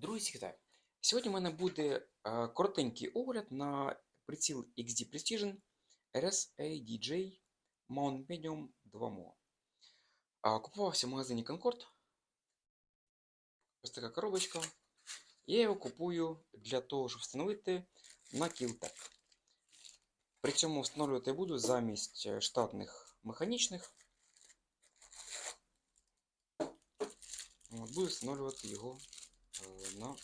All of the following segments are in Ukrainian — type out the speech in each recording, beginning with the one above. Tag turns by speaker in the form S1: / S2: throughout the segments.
S1: Друзі, вітаю! Сьогодні в мене буде е, коротенький огляд на приціл XD Precision RSADJ Mount Medium 2 MO. А, Купувався в магазині Concord. Ось така коробочка. Я його купую для того, щоб встановити на Killtech. При цьому встановлювати буду замість е, штатних механічних. Буду встановлювати його на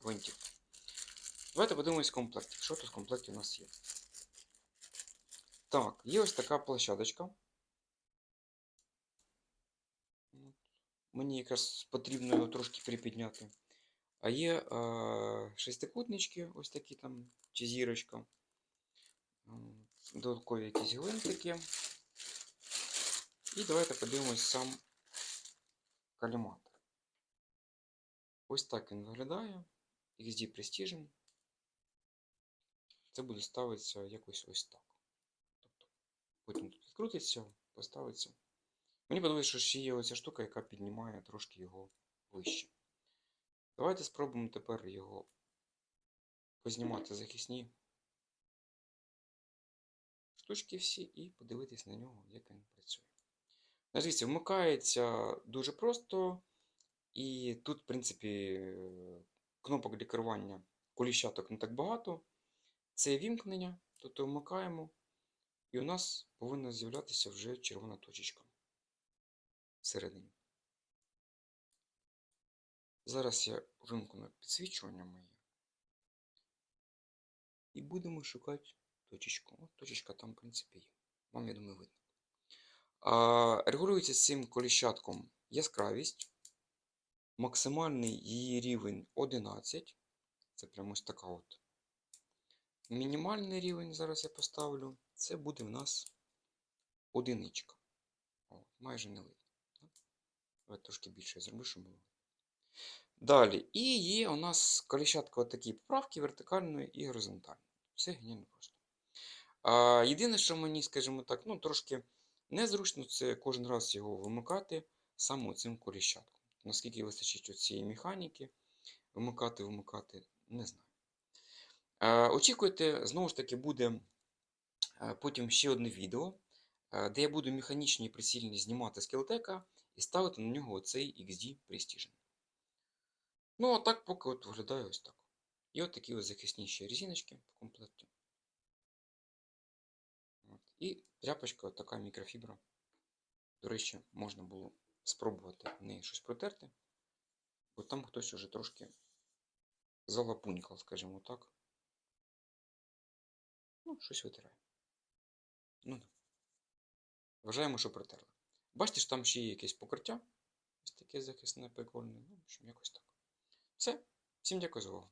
S1: гвинтів. Давайте подивимось в комплекті. Що тут в комплекті у нас є? Так, є ось така площадочка. От. Мені якраз потрібно його трошки припідняти. А є е, шестикутнички, ось такі там, чи зірочка. М, Додаткові якісь гвинтики. І давайте подивимось сам каліматор. Ось так він виглядає. XD Precision. Це буде ставитися якось ось так. Тобто, потім тут відкрутиться, поставиться. Мені подобається, що ще є оця штука, яка піднімає трошки його вище. Давайте спробуємо тепер його познімати захисні штучки всі і подивитись на нього, як він працює. Значить, дивіться, вмикається дуже просто. І тут, в принципі, кнопок для керування коліщаток не так багато. Це вімкнення, тобто вмикаємо, і у нас повинна з'являтися вже червона точечка всередині. Зараз я вимкну підсвічування моє. І будемо шукати точечку. От точечка там, в принципі, є. Вам, я думаю, видно. А, регулюється цим коліщатком яскравість. Максимальний її рівень 11. Це прямо ось така от. Мінімальний рівень, зараз я поставлю, це буде в нас одиничка. О, майже не видно. Давайте трошки більше зроблю, щоб було. Далі. І є у нас коліщатка такі поправки вертикальної і горизонтальної. Все геніально просто. А, єдине, що мені, скажімо так, ну, трошки незручно, це кожен раз його вимикати саме цим коліщатком. Наскільки вистачить цієї механіки, вимикати, вимикати, не знаю. Е, Очікуйте, знову ж таки, буде е, потім ще одне відео, е, де я буду механічні прицільні знімати з Келтека і ставити на нього оцей XD Precision. Ну, а так поки от виглядає ось так. І от такі ось захисні ще резиночки в комплекті. І тряпочка така мікрофібра. До речі, можна було спробувати в неї щось протерти, бо там хтось уже трошки залапунькав, скажімо так. Ну, щось витирає. Ну да. Вважаємо, що протерли. Бачите, що там ще є якесь покриття. Ось таке захисне прикольне. Ну, в общем, якось так. Все. Всім дякую за увагу.